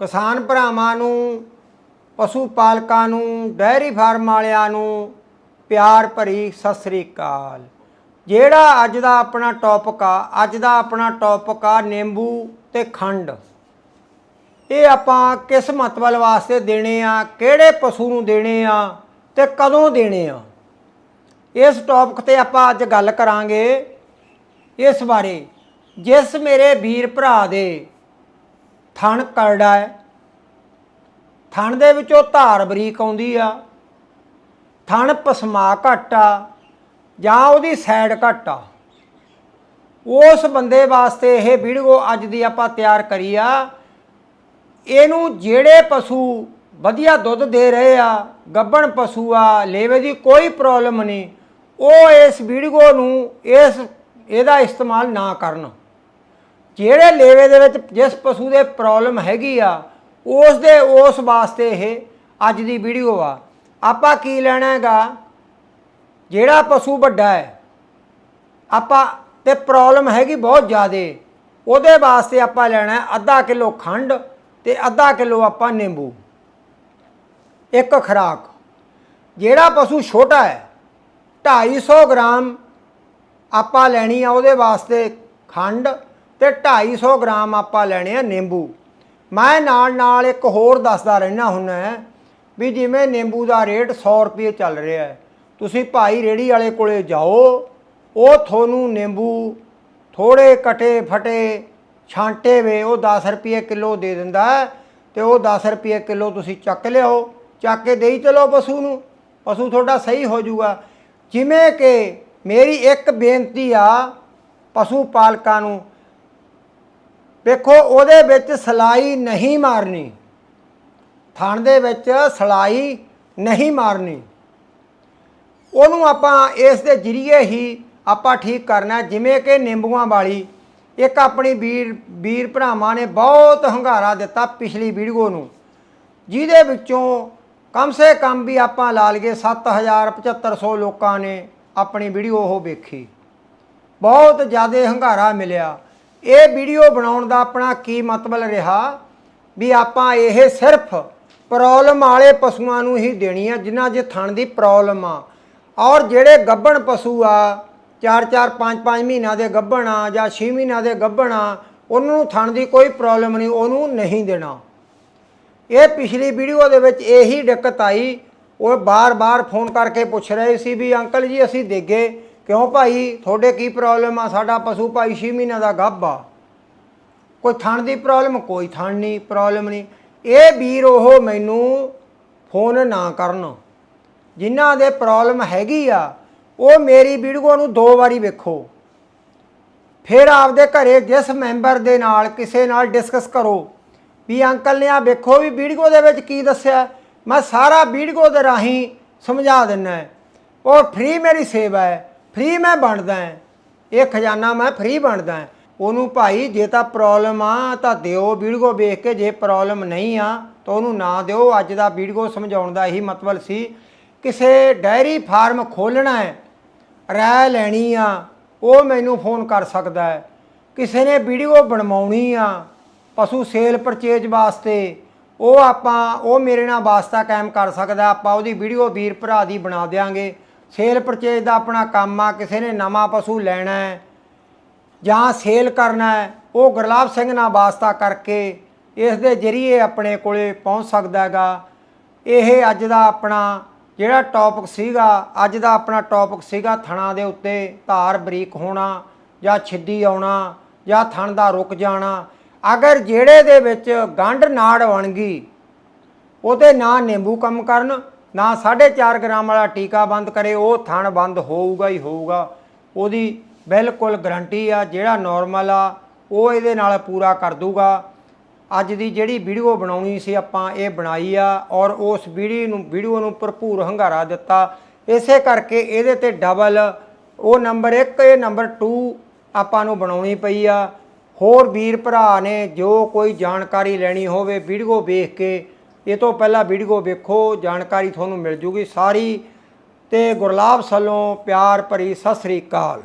ਕਿਸਾਨ ਭਰਾਵਾਂ ਨੂੰ, ਪਸ਼ੂ ਪਾਲਕਾਂ ਨੂੰ, ਡੈਰੀ ਫਾਰਮ ਵਾਲਿਆਂ ਨੂੰ ਪਿਆਰ ਭਰੀ ਸਤਿ ਸ੍ਰੀ ਅਕਾਲ। ਜਿਹੜਾ ਅੱਜ ਦਾ ਆਪਣਾ ਟੌਪਿਕ ਆ, ਅੱਜ ਦਾ ਆਪਣਾ ਟੌਪਿਕ ਆ ਨਿੰਬੂ ਤੇ ਖੰਡ। ਇਹ ਆਪਾਂ ਕਿਸ ਮਤਲਬ ਵਾਸਤੇ ਦੇਣੇ ਆ, ਕਿਹੜੇ ਪਸ਼ੂ ਨੂੰ ਦੇਣੇ ਆ ਤੇ ਕਦੋਂ ਦੇਣੇ ਆ। ਇਸ ਟੌਪਿਕ ਤੇ ਆਪਾਂ ਅੱਜ ਗੱਲ ਕਰਾਂਗੇ ਇਸ ਬਾਰੇ। ਜਿਸ ਮੇਰੇ ਵੀਰ ਭਰਾ ਦੇ ਥਣ ਕਰੜਾ ਹੈ। ਥਣ ਦੇ ਵਿੱਚੋਂ ਧਾਰ ਬਰੀਕ ਆਉਂਦੀ ਆ। ਥਣ ਪਸਮਾ ਘੱਟ ਆ ਜਾਂ ਉਹਦੀ ਸਾਈਡ ਘੱਟ ਆ। ਉਸ ਬੰਦੇ ਵਾਸਤੇ ਇਹ ਵੀਡੀਓ ਅੱਜ ਦੀ ਆਪਾਂ ਤਿਆਰ ਕਰੀ ਆ। ਇਹਨੂੰ ਜਿਹੜੇ ਪਸ਼ੂ ਵਧੀਆ ਦੁੱਧ ਦੇ ਰਹੇ ਆ, ਗੱਬਣ ਪਸ਼ੂ ਆ, ਲੇਵੇ ਦੀ ਕੋਈ ਪ੍ਰੋਬਲਮ ਨਹੀਂ, ਉਹ ਇਸ ਵੀਡੀਓ ਨੂੰ ਇਸ, ਇਹਦਾ ਇਸਤੇਮਾਲ ਨਾ ਕਰਨ। ਜਿਹੜੇ ਲੇਵੇ ਦੇ ਵਿੱਚ ਜਿਸ ਪਸ਼ੂ ਦੇ ਪ੍ਰੋਬਲਮ ਹੈਗੀ ਆ ਉਸ ਦੇ ਉਸ ਵਾਸਤੇ ਇਹ ਅੱਜ ਦੀ ਵੀਡੀਓ ਆ। ਆਪਾਂ ਕੀ ਲੈਣਾ ਹੈਗਾ? ਜਿਹੜਾ ਪਸ਼ੂ ਵੱਡਾ ਹੈ, ਆਪਾਂ ਤੇ ਪ੍ਰੋਬਲਮ ਹੈਗੀ ਬਹੁਤ ਜ਼ਿਆਦੇ। ਉਹਦੇ ਵਾਸਤੇ ਆਪਾਂ ਲੈਣਾ ਅੱਧਾ ਕਿਲੋ ਖੰਡ ਤੇ ਅੱਧਾ ਕਿਲੋ ਆਪਾਂ ਨਿੰਬੂ। ਇੱਕ ਖਰਾਕ। ਜਿਹੜਾ ਪਸ਼ੂ ਛੋਟਾ ਹੈ 250 ਗ੍ਰਾਮ ਆਪਾਂ ਲੈਣੀ ਆ ਉਹਦੇ ਵਾਸਤੇ ਖੰਡ ਤੇ 250 ਗ੍ਰਾਮ ਆਪਾਂ ਲੈਣੇ ਆ ਨਿੰਬੂ। ਮੈਂ ਨਾਲ ਨਾਲ ਇੱਕ ਹੋਰ ਦੱਸਦਾ ਰਹਿਣਾ ਹੁੰਨਾ ਵੀ ਜਿਵੇਂ ਨਿੰਬੂ ਦਾ ਰੇਟ 100 ਰੁਪਏ ਚੱਲ ਰਿਹਾ ਹੈ, ਤੁਸੀਂ ਭਾਈ ਰੇੜੀ ਵਾਲੇ ਕੋਲੇ ਜਾਓ, ਉਹ ਤੁਹਾਨੂੰ ਨਿੰਬੂ ਥੋੜੇ ਕਟੇ ਫਟੇ ਛਾਂਟੇ ਵੇ, ਉਹ 10 ਰੁਪਏ ਕਿਲੋ ਦੇ ਦਿੰਦਾ ਹੈ ਤੇ ਉਹ 10 ਰੁਪਏ ਕਿਲੋ ਤੁਸੀਂ ਚੱਕ ਲਿਓ ਚੱਕ ਕੇ ਦੇਈ ਚਲੋ ਪਸ਼ੂ ਨੂੰ, ਪਸ਼ੂ ਤੁਹਾਡਾ ਸਹੀ ਹੋ ਜਾਊਗਾ। ਜਿਵੇਂ ਕਿ ਮੇਰੀ ਇੱਕ ਬੇਨਤੀ ਆ ਪਸ਼ੂ ਪਾਲਕਾਂ ਨੂੰ ਵੇਖੋ, ਉਹਦੇ ਵਿੱਚ ਸਲਾਈ ਨਹੀਂ ਮਾਰਨੀ। ਥਣ ਦੇ ਵਿੱਚ ਸਲਾਈ ਨਹੀਂ ਮਾਰਨੀ। ਉਹਨੂੰ ਆਪਾਂ ਇਸ ਦੇ ਜਰੀਏ ਹੀ ਆਪਾਂ ਠੀਕ ਕਰਨਾ, ਜਿਵੇਂ ਕਿ ਨਿੰਬੂਆਂ ਵਾਲੀ। ਇੱਕ ਆਪਣੀ ਵੀਰ ਵੀਰ ਭਰਾਵਾਂ ਨੇ ਬਹੁਤ ਹੰਗਾਰਾ ਦਿੱਤਾ ਪਿਛਲੀ ਵੀਡੀਓ ਨੂੰ, ਜਿਹਦੇ ਵਿੱਚੋਂ ਕਮ ਸੇ ਕਮ ਵੀ ਆਪਾਂ ਲਾ ਲਈਏ 7000 7500 ਲੋਕਾਂ ਨੇ ਆਪਣੀ ਵੀਡੀਓ ਉਹ ਵੇਖੀ। ਬਹੁਤ ਜ਼ਿਆਦਾ ਹੰਗਾਰਾ ਮਿਲਿਆ। ਇਹ ਵੀਡੀਓ ਬਣਾਉਣ ਦਾ ਆਪਣਾ ਕੀ ਮਤਲਬ ਰਿਹਾ? ਵੀ ਆਪਾਂ ਇਹ ਸਿਰਫ ਪ੍ਰੋਬਲਮ ਵਾਲੇ ਪਸ਼ੂਆਂ ਨੂੰ ਹੀ ਦੇਣੀ ਆ, ਜਿਨ੍ਹਾਂ ਜੇ ਥਣ ਦੀ ਪ੍ਰੋਬਲਮ ਆ। ਔਰ ਜਿਹੜੇ ਗੱਭਣ ਪਸ਼ੂ ਆ 4-4 5-5 ਮਹੀਨਿਆਂ ਦੇ ਗੱਭਣ ਆ ਜਾਂ 6 ਮਹੀਨਿਆਂ ਦੇ ਗੱਭਣ ਆ, ਉਹਨਾਂ ਨੂੰ ਥਣ ਦੀ ਕੋਈ ਪ੍ਰੋਬਲਮ ਨਹੀਂ, ਉਹਨੂੰ ਨਹੀਂ ਦੇਣਾ। ਇਹ ਪਿਛਲੀ ਵੀਡੀਓ ਦੇ ਵਿੱਚ ਇਹੀ ਦਿੱਕਤ ਆਈ। ਉਹ ਬਾਰ-ਬਾਰ ਫੋਨ ਕਰਕੇ ਪੁੱਛ ਰਹੇ ਸੀ ਵੀ, ਅੰਕਲ ਜੀ, ਅਸੀਂ ਦੇਗੇ। ਕਿਉਂ ਭਾਈ? ਤੁਹਾਡੇ ਕੀ ਪ੍ਰੋਬਲਮ ਆ? ਸਾਡਾ ਪਸ਼ੂ ਭਾਈ 6 ਮਹੀਨਿਆਂ ਦਾ ਗੱਭ ਆ। ਕੋਈ ਥਣ ਦੀ ਪ੍ਰੋਬਲਮ ਕੋਈ ਥਣ ਨਹੀਂ ਪ੍ਰੋਬਲਮ ਨਹੀਂ ਇਹ ਵੀਰ ਉਹ ਮੈਨੂੰ ਫੋਨ ਨਾ ਕਰਨ। ਜਿਨ੍ਹਾਂ ਦੇ ਪ੍ਰੋਬਲਮ ਹੈਗੀ ਆ, ਉਹ ਮੇਰੀ ਵੀਡੀਓ ਨੂੰ ਦੋ ਵਾਰੀ ਵੇਖੋ। ਫਿਰ ਆਪਦੇ ਘਰੇ ਜਿਸ ਮੈਂਬਰ ਦੇ ਨਾਲ ਕਿਸੇ ਨਾਲ ਡਿਸਕਸ ਕਰੋ। ਵੀ ਅੰਕਲ ਨੇ ਆ ਵੇਖੋ ਵੀ ਵੀਡੀਓ ਦੇ ਵਿੱਚ ਕੀ ਦੱਸਿਆ। ਮੈਂ ਸਾਰਾ ਵੀਡੀਓ ਦੇ ਰਾਹੀਂ ਸਮਝਾ ਦਿੰਨਾ। ਹੈ। ਔਰ ਫ੍ਰੀ ਮੇਰੀ ਸੇਵਾ ਹੈ। ਫ੍ਰੀ ਮੈਂ ਬਣਦਾ ਹੈ ਇਹ ਖਜ਼ਾਨਾ ਮੈਂ ਫ੍ਰੀ ਬਣਦਾ ਹੈ ਉਹਨੂੰ ਭਾਈ, ਜੇ ਤਾਂ ਪ੍ਰੋਬਲਮ ਆ, ਤਾਂ ਦਿਓ ਵੀਡੀਓ ਵੇਖ ਕੇ। ਜੇ ਪ੍ਰੋਬਲਮ ਨਹੀਂ ਆ, ਤਾਂ ਉਹਨੂੰ ਨਾ ਦਿਓ। ਅੱਜ ਦਾ ਵੀਡੀਓ ਸਮਝਾਉਣ ਦਾ ਇਹੀ ਮਤਲਬ ਸੀ। ਕਿਸੇ ਡੈਰੀ ਫਾਰਮ ਖੋਲਣਾ ਹੈ ਰਾਇ ਲੈਣੀ ਆ, ਉਹ ਮੈਨੂੰ ਫੋਨ ਕਰ ਸਕਦਾ ਹੈ ਕਿਸੇ ਨੇ ਵੀਡੀਓ ਬਣਵਾਉਣੀ ਆ, ਪਸ਼ੂ ਸੇਲ ਪਰਚੇਜ ਵਾਸਤੇ, ਉਹ ਆਪਾਂ, ਉਹ ਮੇਰੇ ਨਾਲ ਵਾਸਤਾ ਕਾਇਮ ਕਰ ਸਕਦਾ। ਆਪਾਂ ਉਹਦੀ ਵੀਡੀਓ ਵੀਰ ਭਰਾ ਦੀ ਬਣਾ ਦੇਾਂਗੇ ਸੇਲ ਪਰਚੇਜ ਦਾ ਆਪਣਾ ਕੰਮ ਆ, ਕਿਸੇ ਨੇ ਨਵਾਂ ਪਸ਼ੂ ਲੈਣਾ ਹੈ ਜਾਂ ਸੇਲ ਕਰਨਾ ਹੈ, ਉਹ ਗੁਰਲਾਬ ਸਿੰਘ ਨਾਲ ਵਾਸਤਾ ਕਰਕੇ ਇਸ ਦੇ ਜਰੀਏ ਆਪਣੇ ਕੋਲੇ ਪਹੁੰਚ ਸਕਦਾ ਹੈਗਾ। ਇਹ ਅੱਜ ਦਾ ਆਪਣਾ ਜਿਹੜਾ ਟੌਪਿਕ ਸੀਗਾ, ਅੱਜ ਦਾ ਆਪਣਾ ਟੌਪਿਕ ਸੀਗਾ ਥਣਾ ਦੇ ਉੱਤੇ ਧਾਰ ਬਰੀਕ ਹੋਣਾ ਜਾਂ ਛਿੱਦੀ ਆਉਣਾ ਜਾਂ ਥਣ ਦਾ ਰੁਕ ਜਾਣਾ। ਅਗਰ ਜਿਹੜੇ ਦੇ ਵਿੱਚ ਗੰਢ ਨਾੜ ਬਣ ਗਈ, ਉਹਦੇ ਨਾ ਨਿੰਬੂ ਕੰਮ ਕਰਨ ਨਾ 4.5 ਗ੍ਰਾਮ ਵਾਲਾ ਟੀਕਾ ਬੰਦ ਕਰੇ, ਉਹ ਥਣ ਬੰਦ ਹੋਊਗਾ ਹੀ ਹੋਊਗਾ। ਉਹਦੀ ਬਿਲਕੁਲ ਗਰੰਟੀ ਆ, ਜਿਹੜਾ ਨਾਰਮਲ ਆ, ਉਹ ਇਹਦੇ ਨਾਲ ਪੂਰਾ ਕਰ ਦੂਗਾ। ਅੱਜ ਦੀ ਜਿਹੜੀ ਵੀਡੀਓ ਬਣਾਉਣੀ ਸੀ ਆਪਾਂ, ਇਹ ਬਣਾਈ ਆ ਔਰ ਉਸ ਵੀਡੀਓ ਨੂੰ ਵੀਡੀਓ ਨੂੰ ਭਰਪੂਰ ਹੰਗਾਰਾ ਦਿੱਤਾ। ਇਸੇ ਕਰਕੇ ਇਹਦੇ ਤੇ ਡਬਲ ਉਹ ਨੰਬਰ 1 ਇਹ ਨੰਬਰ 2 ਆਪਾਂ ਨੂੰ ਬਣਾਉਣੀ ਪਈ ਆ। ਹੋਰ ਵੀਰ ਭਰਾ ਨੇ ਜੋ ਕੋਈ ਜਾਣਕਾਰੀ ਲੈਣੀ ਹੋਵੇ, ਵੀਡੀਓ ਵੇਖ ਕੇ ਇਹ ਤੋਂ ਪਹਿਲਾਂ ਵੀਡੀਓ ਵੇਖੋ, ਜਾਣਕਾਰੀ ਤੁਹਾਨੂੰ ਮਿਲ ਜੂਗੀ ਸਾਰੀ। ਤੇ ਗੁਰਲਾਬ ਸੱਲੋਂ ਪਿਆਰ ਭਰੀ ਸਤਿ ਸ੍ਰੀ ਅਕਾਲ।